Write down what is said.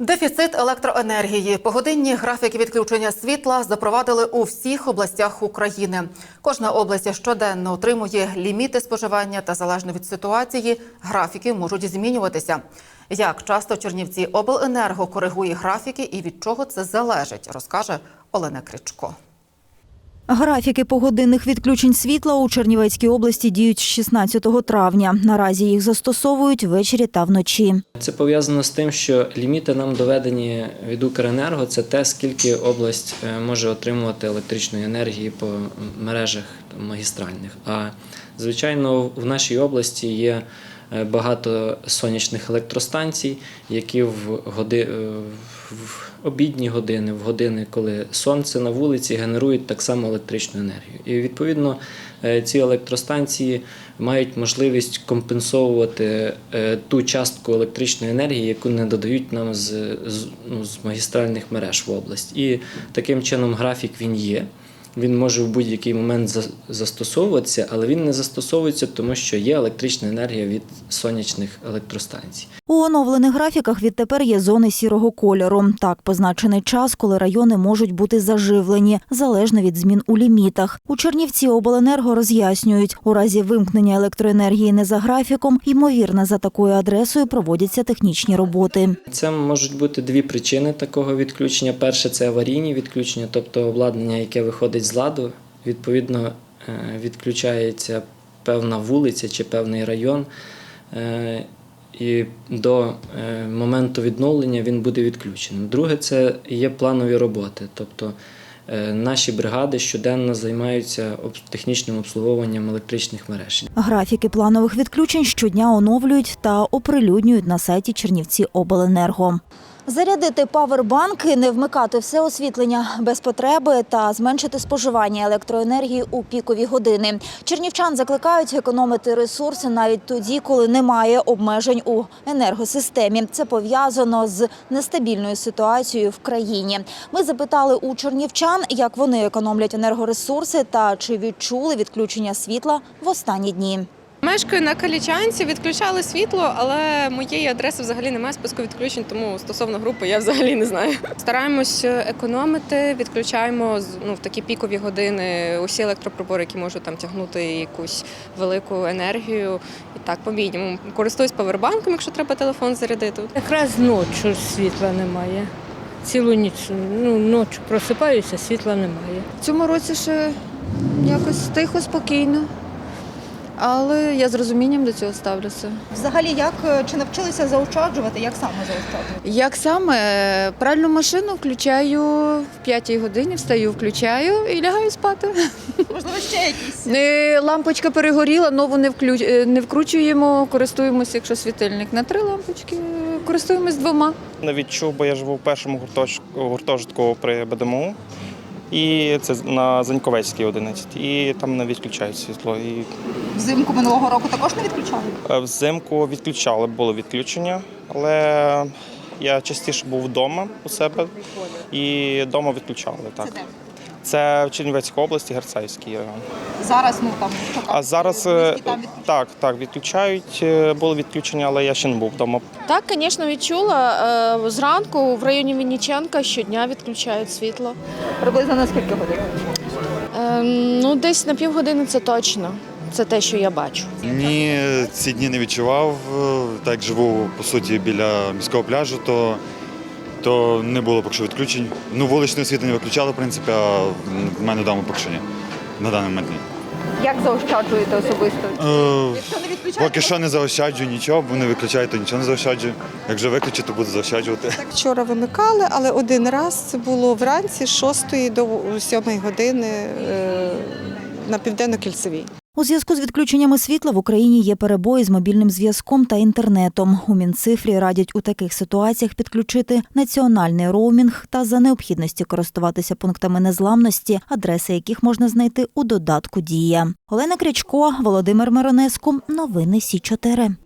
Дефіцит електроенергії. Погодинні графіки відключення світла запровадили у всіх областях України. Кожна область щоденно отримує ліміти споживання та залежно від ситуації графіки можуть змінюватися. Як часто Чернівці обленерго коригує графіки і від чого це залежить, розкаже Олена Кричко. Графіки погодинних відключень світла у Чернівецькій області діють з 16 травня. Наразі їх застосовують ввечері та вночі. Це пов'язано з тим, що ліміти нам доведені від Укренерго. Це те, скільки область е, може отримувати електричної енергії по мережах магістральних. А звичайно, в нашій області є багато сонячних електростанцій, які в годи е, в обідні години, в години, коли сонце на вулиці, генерують так само електричну енергію. І відповідно е, ці електростанції мають можливість компенсовувати е, ту частку електричної енергії, яку не додають нам з, з, ну, з магістральних мереж в область. І таким чином графік він є. Він може в будь-який момент за- застосовуватися, але він не застосовується, тому що є електрична енергія від сонячних електростанцій. У оновлених графіках відтепер є зони сірого кольору. Так позначений час, коли райони можуть бути заживлені, залежно від змін у лімітах. У Чернівці обленерго роз'яснюють, у разі вимкнення електроенергії не за графіком, ймовірно, за такою адресою проводяться технічні роботи. Це можуть бути дві причини такого відключення. Перше це аварійні відключення, тобто обладнання, яке виходить з ладу, відповідно е, відключається певна вулиця чи певний район. е, І до е, моменту відновлення він буде відключеним. Друге, це є планові роботи. Тобто наші бригади щоденно займаються технічним обслуговуванням електричних мереж. Графіки планових відключень щодня оновлюють та оприлюднюють на сайті Чернівці Обленерго. Зарядити павербанки, не вмикати все освітлення без потреби та зменшити споживання електроенергії у пікові години. Чернівчан закликають економити ресурси навіть тоді, коли немає обмежень у енергосистемі. Це пов'язано з нестабільною ситуацією в країні. Ми запитали у чернівчан, як вони економлять енергоресурси та чи відчули відключення світла в останні дні. Мешкаю на Калічанці, відключали світло, але моєї адреси взагалі немає списку відключень, тому стосовно групи я взагалі не знаю. Стараємось економити, відключаємо ну, в такі пікові години усі електроприбори, які можуть там тягнути якусь велику енергію. І так, по мінімуму. Користуюсь павербанком, якщо треба телефон зарядити. Якраз ночі світла немає. Цілу ніч, ну, ночі просипаюся, світла немає. В цьому році ще якось тихо, спокійно. Але я з розумінням до цього ставлюся. Взагалі, як чи навчилися заощаджувати? Як саме заощаджувати? Як саме пральну машину включаю в п'ятій годині, встаю, включаю і лягаю спати. Можливо, ще якісь Е, Лампочка перегоріла, нову не включ... е, не вкручуємо, користуємося, якщо світильник на три лампочки, е, користуємось двома. Не відчув, бо я живу в першому гуртожитку при БДМУ. І це на Заньковецькій 11. І там не відключають світло. І взимку минулого року також не відключали. е, взимку відключали, було відключення, але я частіше був вдома у себе і вдома відключали. Так. Це в Чернівецькій області, Герцаївський район. Зараз ну там А зараз е, так, так, відключають. Е, Було відключення, але я ще не був вдома. Так, звісно, відчула. Е, Зранку в районі Вінниченка щодня відключають світло. приблизно на скільки годин? Е, Ну, десь на півгодини це точно. Це те, що я бачу. Ні, ці дні не відчував. Так як живу по суті біля міського пляжу, то, то не було поки що відключень. Ну, вуличне освітлення виключали, в принципі, а в мене вдома поки що ні. На даний момент ні. Як заощаджуєте особисто? Е, Якщо не поки що не заощаджую нічого, бо не виключаю, то нічого не заощаджую. Як вже виключу, то буду заощаджувати. Вчора вимикали, але один раз це було вранці з 6 до 7 години е, на південно-кільцевій. У зв'язку з відключеннями світла в Україні є перебої з мобільним зв'язком та інтернетом. У Мінцифрі радять у таких ситуаціях підключити національний роумінг та за необхідності користуватися пунктами незламності, адреси яких можна знайти у додатку Дія. Олена Крячко, Володимир Миронеску. Новини Сі 4